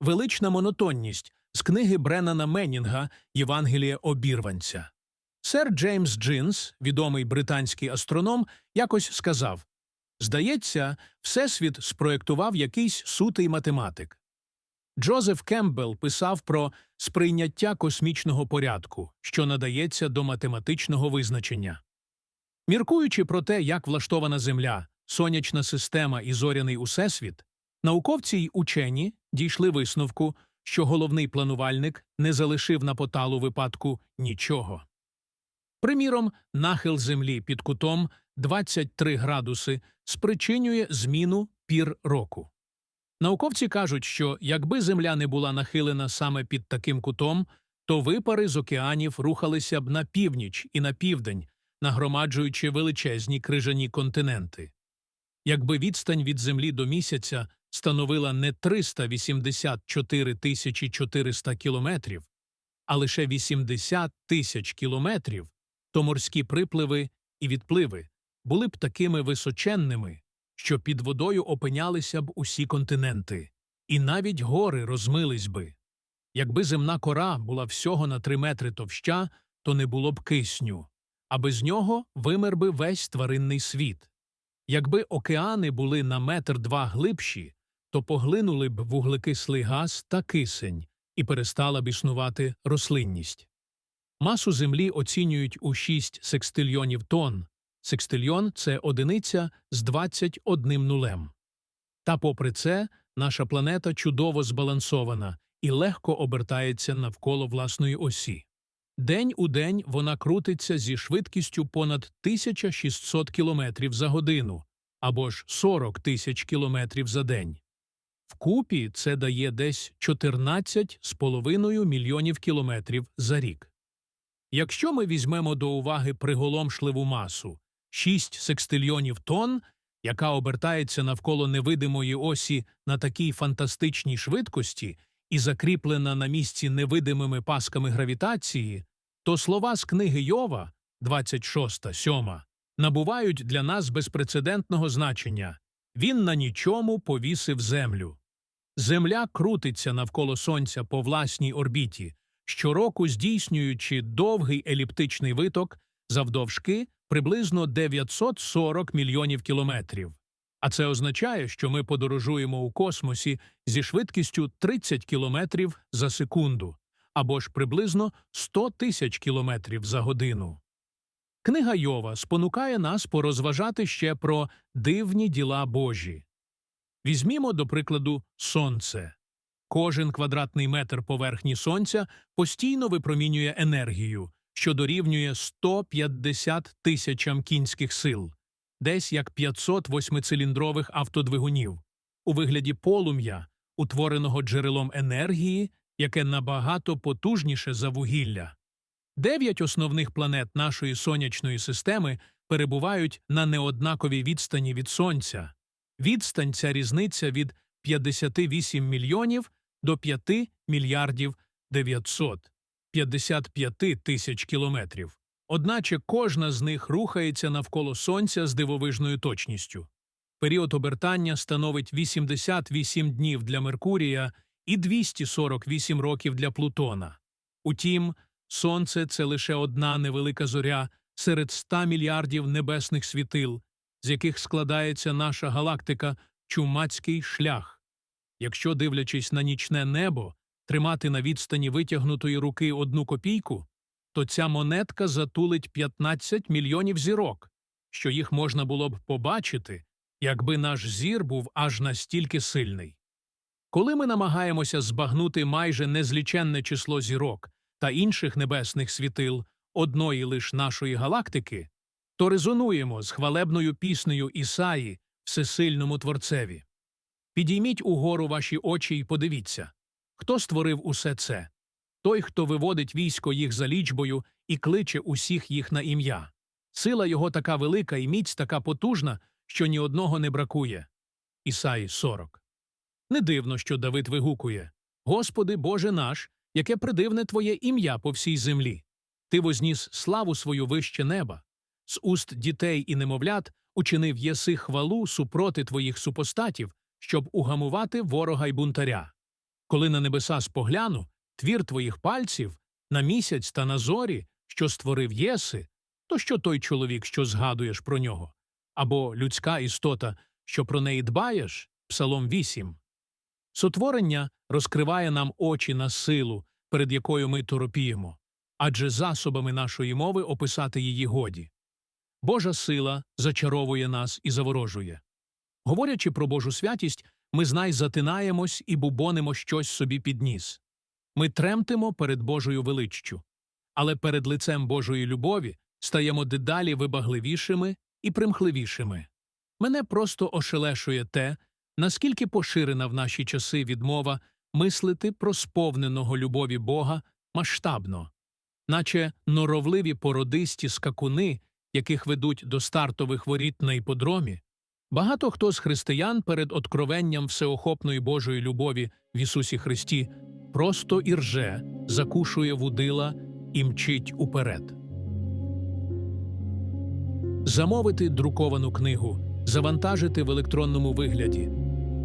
Велична монотонність з книги Бреннана Меннінга Євангеліє обірванця. Сер Джеймс Джинс, відомий британський астроном, якось сказав Здається, Всесвіт спроєктував якийсь сутий математик. Джозеф Кембл писав про сприйняття космічного порядку, що надається до математичного визначення. Міркуючи про те, як влаштована Земля, сонячна система і зоряний усесвіт, науковці й учені дійшли висновку, що головний планувальник не залишив на поталу випадку нічого. Приміром, нахил Землі під кутом 23 градуси спричинює зміну пір року. Науковці кажуть, що якби Земля не була нахилена саме під таким кутом, то випари з океанів рухалися б на північ і на південь, нагромаджуючи величезні крижані континенти. Якби відстань від Землі до місяця становила не 384 тисячі 400 кілометрів, а лише 80 тисяч кілометрів, то морські припливи і відпливи були б такими височенними, що під водою опинялися б усі континенти, і навіть гори розмились би. Якби земна кора була всього на три метри товща, то не було б кисню, а без нього вимер би весь тваринний світ. Якби океани були на метр два глибші, то поглинули б вуглекислий газ та кисень і перестала б існувати рослинність. Масу Землі оцінюють у 6 секстильйонів тонн. Секстильйон – це одиниця з 21 нулем. Та попри це, наша планета чудово збалансована і легко обертається навколо власної осі. День у день вона крутиться зі швидкістю понад 1600 км за годину або ж 40 тисяч кілометрів за день. Вкупі це дає десь 14,5 мільйонів кілометрів за рік. Якщо ми візьмемо до уваги приголомшливу масу 6 секстильйонів тонн, яка обертається навколо невидимої осі на такій фантастичній швидкості і закріплена на місці невидимими пасками гравітації, то слова з книги Йова 26, 7, набувають для нас безпрецедентного значення він на нічому повісив землю. Земля крутиться навколо Сонця по власній орбіті, щороку здійснюючи довгий еліптичний виток завдовжки приблизно 940 мільйонів кілометрів. А це означає, що ми подорожуємо у космосі зі швидкістю 30 кілометрів за секунду або ж приблизно 100 тисяч кілометрів за годину. Книга Йова спонукає нас порозважати ще про дивні діла Божі. Візьмімо, до прикладу, сонце. Кожен квадратний метр поверхні сонця постійно випромінює енергію, що дорівнює 150 тисячам кінських сил, десь як 500 восьмициліндрових автодвигунів, у вигляді полум'я, утвореного джерелом енергії, яке набагато потужніше за вугілля. Дев'ять основних планет нашої сонячної системи перебувають на неоднаковій відстані від Сонця. Відстань ця різниця від 58 мільйонів до 5 мільярдів 955 тисяч кілометрів. Одначе кожна з них рухається навколо Сонця з дивовижною точністю. Період обертання становить 88 днів для Меркурія і 248 років для Плутона. Утім, Сонце це лише одна невелика зоря серед 100 мільярдів небесних світил, з яких складається наша галактика Чумацький шлях. Якщо, дивлячись на нічне небо, тримати на відстані витягнутої руки одну копійку, то ця монетка затулить 15 мільйонів зірок, що їх можна було б побачити, якби наш зір був аж настільки сильний. Коли ми намагаємося збагнути майже незліченне число зірок та інших небесних світил одної лиш нашої галактики, то резонуємо з хвалебною піснею Ісаї всесильному Творцеві. Підійміть угору ваші очі і подивіться, хто створив усе це той, хто виводить військо їх за лічбою і кличе усіх їх на ім'я. Сила його така велика і міць така потужна, що ні одного не бракує. Ісаї 40. Не дивно, що Давид вигукує Господи, Боже наш, яке придивне Твоє ім'я по всій землі. Ти возніс славу свою вище неба. З уст дітей і немовлят учинив єси хвалу супроти твоїх супостатів, щоб угамувати ворога й бунтаря. Коли на небеса спогляну, твір твоїх пальців, на місяць та на зорі, що створив єси, то що той чоловік, що згадуєш про нього? Або людська істота, що про неї дбаєш? Псалом 8. Сотворення розкриває нам очі на силу, перед якою ми торопіємо, адже засобами нашої мови описати її годі. Божа сила зачаровує нас і заворожує. Говорячи про Божу святість, ми знай затинаємось і бубонимо щось собі під ніс. Ми тремтимо перед Божою величчю, але перед лицем Божої любові стаємо дедалі вибагливішими і примхливішими. Мене просто ошелешує те, наскільки поширена в наші часи відмова мислити про сповненого любові Бога масштабно, наче норовливі породисті скакуни, яких ведуть до стартових воріт на іподромі. Багато хто з християн перед откровенням всеохопної Божої любові в Ісусі Христі просто і рже, закушує вудила і мчить уперед. Замовити друковану книгу, завантажити в електронному вигляді,